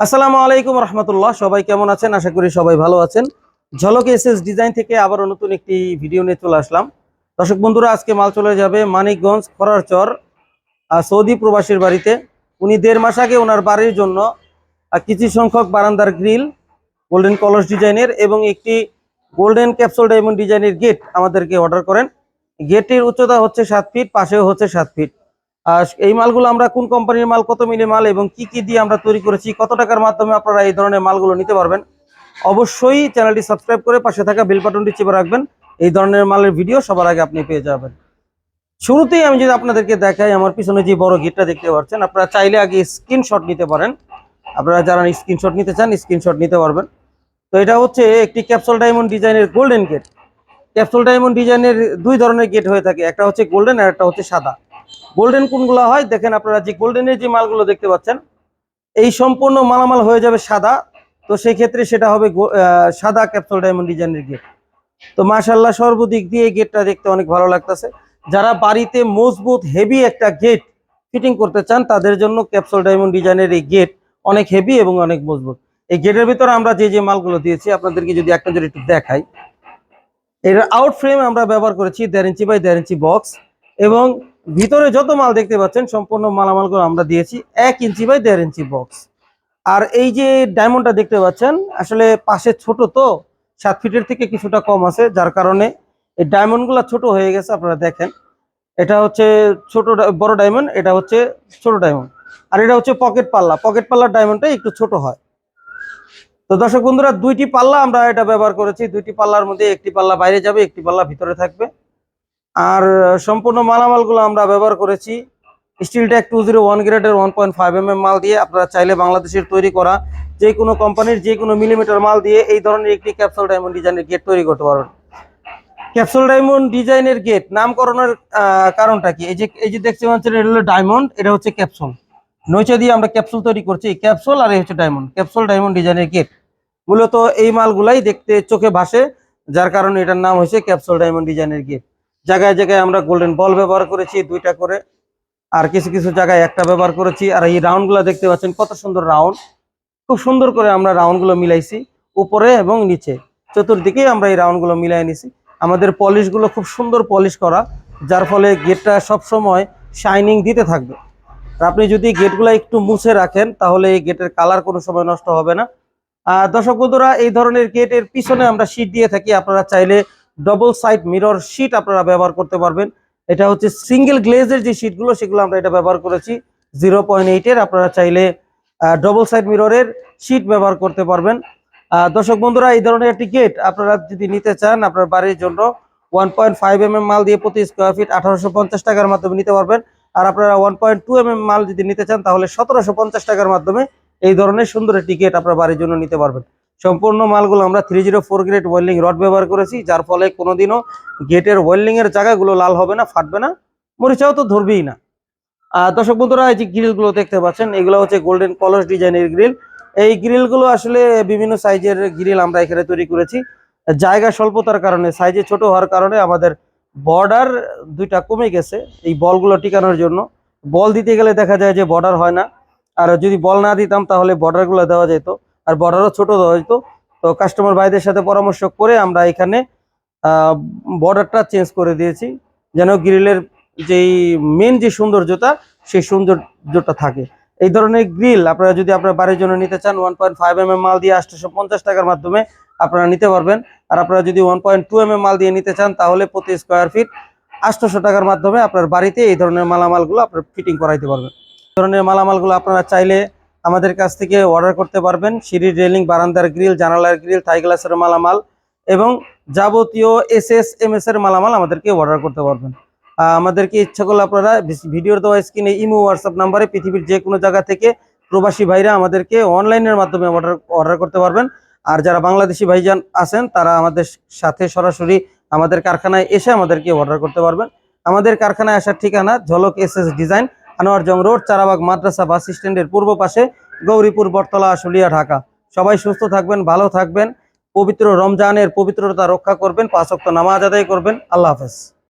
আসসালামু আলাইকুম রহমতুল্লাহ। সবাই কেমন আছেন? আশা করি সবাই ভালো আছেন। ঝলক এস এস ডিজাইন থেকে আবারও নতুন একটি ভিডিও নিয়ে চলে আসলাম। দর্শক বন্ধুরা, আজকে মাল চলে যাবে মানিকগঞ্জ খরারচর সৌদি প্রবাসীর বাড়িতে। উনি দেড় মাস আগে ওনার বাড়ির জন্য কিছু সংখ্যক বারান্দার গ্রিল, গোল্ডেন কলস ডিজাইনের এবং একটি গোল্ডেন ক্যাপসুল ডায়মন্ড ডিজাইনের গেট আমাদেরকে অর্ডার করেন। গেটের উচ্চতা হচ্ছে সাত ফিট, পাশেও হচ্ছে সাত ফিট। আর এই মালগুলো আমরা কোন কোম্পানির মাল, কত মিলি মাল এবং কি কি দিয়ে আমরা তৈরি করেছি, কত টাকার মাধ্যমে আপনারা এই ধরনের মালগুলো নিতে পারবেন, অবশ্যই চ্যানেলটি সাবস্ক্রাইব করে পাশে থাকা বেল বাটনটি চেপে রাখবেন, এই ধরনের মালের ভিডিও সবার আগে আপনি পেয়ে যাবেন। শুরুতেই আমি যদি আপনাদেরকে দেখাই, আমার পিছনে যে বড় গেটটা দেখতে পাচ্ছেন, আপনারা চাইলে আগে স্ক্রিনশট নিতে পারেন, আপনারা যারা স্ক্রিনশট নিতে চান স্ক্রিনশট নিতে পারবেন। তো এটা হচ্ছে একটি ক্যাপসুল ডায়মন্ড ডিজাইনের গোল্ডেন গেট ক্যাপসুল ডায়মন্ড ডিজাইনের দুই ধরনের গেট হয়ে থাকে, একটা হচ্ছে গোল্ডেন আর একটা হচ্ছে সাদা। গোল্ডেন কোনগুলো হয়? দেখেন আপনারা যে গোল্ডেনের যে মালগুলো দেখতে পাচ্ছেন, এই সম্পূর্ণ মালামাল হয়ে যাবে সাদা। তো সেই ক্ষেত্রে সেটা হবে সাদা ক্যাপসুল ডায়মন্ড ডিজাইনের গেট তো মাশাল্লাহ সর্বদিক দিয়ে এই গেটটা দেখতে অনেক ভালো লাগতেছে। যারা বাড়িতে মজবুত হেভি একটা গেট ফিটিং করতে চান, তাদের জন্য ক্যাপসুল ডায়মন্ড ডিজাইনের এই গেট অনেক হেভি এবং অনেক মজবুত। এই গেটের ভিতরে আমরা যে যে মালগুলো দিয়েছি, আপনাদেরকে যদি একটা যদি একটু দেখাই, এর আউট ফ্রেম আমরা ব্যবহার করেছি দেড় ইঞ্চি বাই দেড় ইঞ্চি বক্স এবং ভিতরে যত মাল দেখতে পাচ্ছেন, সম্পূর্ণ মালামাল মালামালগুলো আমরা দিয়েছি এক ইঞ্চি বাই দেড় ইঞ্চি বক্স আর এই যে ডায়মন্ডটা দেখতে পাচ্ছেন, আসলে পাশে ছোট তো, সাত ফিটের থেকে কিছুটা কম আছে, যার কারণে এই ডায়মন্ডগুলো ছোট হয়ে গেছে, আপনারা দেখেন। এটা হচ্ছে ছোট বড় ডায়মন্ড এটা হচ্ছে ছোট ডায়মন্ড আর এটা হচ্ছে পকেট পাল্লা পকেট পাল্লার ডায়মন্ডটা একটু ছোট হয়। তো দর্শক বন্ধুরা, দুইটি পাল্লা আমরা এটা ব্যবহার করেছি। দুইটি পাল্লার মধ্যে একটি পাল্লা বাইরে যাবে, একটি পাল্লা ভিতরে থাকবে। আর সম্পূর্ণ মালামালগুলো আমরা ব্যবহার করেছি। স্টিল ট্যাক টু জিরো ওয়ান গ্রেডের ওয়ান পয়েন্ট ফাইভ এম মাল দিয়ে আপনারা চাইলে বাংলাদেশের তৈরি করা যে কোনো কোম্পানির যে কোনো মিলিমিটার মাল দিয়ে এই ধরনের একটি ক্যাপসুল ডায়মন্ড ডিজাইনের গেট তৈরি করতে পারবেন। ক্যাপসুল ডায়মন্ড ডিজাইনের গেট নামকরণের কারণটা কি? এই যে এই যে দেখতে পাচ্ছেন, এটা হলো ডায়মন্ড এটা হচ্ছে ক্যাপসুল নৈচা দিয়ে আমরা ক্যাপসুল তৈরি করছি ক্যাপসুল আর এই হচ্ছে ডায়মন্ড ক্যাপসুল ডায়মন্ড ডিজাইনের গেট মূলত এই মালগুলাই দেখতে চোখে ভাসে, যার কারণে এটার নাম হয়েছে ক্যাপসুল ডায়মন্ড ডিজাইনের গেট জায়গায় জায়গায় আমরা গোল্ডেন বল ব্যবহার করেছি, দুইটা করে। আর কিছু কিছু জায়গায় একটা ব্যবহার করেছি। আর এই রাউন্ডগুলো দেখতে পাচ্ছেন, কত সুন্দর রাউন্ড খুব সুন্দর করে আমরা রাউন্ডগুলো মিলাইছি, উপরে এবং নিচে। চতুর্দিকে আমরা এই রাউন্ডগুলো মিলাই নিছি। আমাদের পলিশগুলো খুব সুন্দর পলিশ করা, যার ফলে গেটটা সব সময় শাইনিং দিতে থাকবে। আপনি যদি গেটগুলো একটু মুছে রাখেন, তাহলে এই গেটের কালার কোনো সময় নষ্ট হবে না। দর্শক বন্ধুরা, এই ধরনের গেটের পিছনে আমরা শীট দিয়ে থাকি। আপনারা চাইলে ডবল সাইড মিরর শীট আপনারা ব্যবহার করতে পারবেন। এটা হচ্ছে সিঙ্গেল গ্লেজের যে শীটগুলো সেগুলো আমরা এটা ব্যবহার করেছি। জিরো পয়েন্ট এইটের আপনারা চাইলে ডবল সাইড মিররের শীট ব্যবহার করতে পারবেন। দর্শক বন্ধুরা, এই ধরনের গেট আপনারা যদি নিতে চান, আপনার বাড়ির জন্য ওয়ান পয়েন্ট ফাইভ এম মাল দিয়ে প্রতি স্কোয়ার ফিট আঠারোশো পঞ্চাশ টাকার মাধ্যমে নিতে পারবেন। আর আপনারা one point two M M মাল যদি নিতে চান, তাহলে সতেরোশো পঞ্চাশ টাকার মাধ্যমে এই ধরনের সুন্দর একটি আপনার বাড়ির জন্য নিতে পারবেন। সম্পূর্ণ মালগুলো আমরা three zero four grade welding rod ব্যবহার করেছি, যার ফলে কোনোদিনও গেটের ওয়েল্ডিং এর জায়গাগুলো লাল হবে না, ফাটবে না, মরিচাও তো ধরবেই না। দর্শক বন্ধুরা, এই যে গ্রিলগুলো দেখতে পাচ্ছেন, এগুলো হচ্ছে গোল্ডেন কলস ডিজাইনের গ্রিল এই গ্রিলগুলো আসলে বিভিন্ন সাইজের গ্রিল আমরা এখানে তৈরি করেছি। জায়গা স্বল্পতার কারণে সাইজে ছোট হওয়ার কারণে আমাদের বর্ডার দুইটা কমে গেছে, এই বলগুলো টিকানোর জন্য। বল দিতে গেলে দেখা যায় যে বর্ডার হয় না, আর যদি বল না দিতাম তাহলে বর্ডারগুলো দেওয়া যেত। আর বর্ডারও ছোট হয়তো। তো কাস্টমার ভাইদের সাথে পরামর্শ করে আমরা এখানে বর্ডারটা চেঞ্জ করে দিয়েছি, যেন গ্রিলের যেই মেন যে সৌন্দর্যতা, সেই সৌন্দর্যটা থাকে। এই ধরনের গ্রিল আপনারা যদি আপনার বাড়ির জন্য নিতে চান one point five M M মাল দিয়ে আটশোশো পঞ্চাশ টাকার মাধ্যমে আপনারা নিতে পারবেন। আর আপনারা যদি ওয়ান পয়েন্ট টু এম মাল দিয়ে নিতে চান, তাহলে প্রতি স্কোয়ার ফিট আটশোশো টাকার মাধ্যমে আপনার বাড়িতে এই ধরনের মালামালগুলো আপনার ফিটিং করাইতে পারবেন। ধরনের মালামালগুলো আপনারা চাইলে আমাদের কাছ থেকে অর্ডার করতে পারবেন। সিঁড়ির রেলিং বারান্দার গ্রিল জানালার গ্রিল থাই গ্লাসের মালামাল এবং যাবতীয় এস এস এম এস এর মালামাল আমাদেরকে অর্ডার করতে পারবেন। আমাদেরকে ইচ্ছা করলে আপনারা ভিডিওর দেওয়া স্ক্রিনে ইমো হোয়াটসঅ্যাপ নাম্বারে পৃথিবীর যে কোনো জায়গা থেকে প্রবাসী ভাইরা আমাদেরকে অনলাইনের মাধ্যমে অর্ডার অর্ডার করতে পারবেন। আর যারা বাংলাদেশি ভাইজান আছেন, তারা আমাদের সাথে সরাসরি আমাদের কারখানায় এসে আমাদেরকে অর্ডার করতে পারবেন। আমাদের কারখানায় আসার ঠিকানা Jhalak S S design Anwar Jung road, Charabag Madrasa bus স্ট্যান্ডের পূর্ব পাশে গৌরীপুর, বটতলা, আশুলিয়া, ঢাকা। সবাই সুস্থ থাকবেন, ভালো থাকবেন। পবিত্র রমজানের পবিত্রতা রক্ষা করবেন পাঁচক্ত নামাজ আদায় করবেন। আল্লাহ হাফেজ।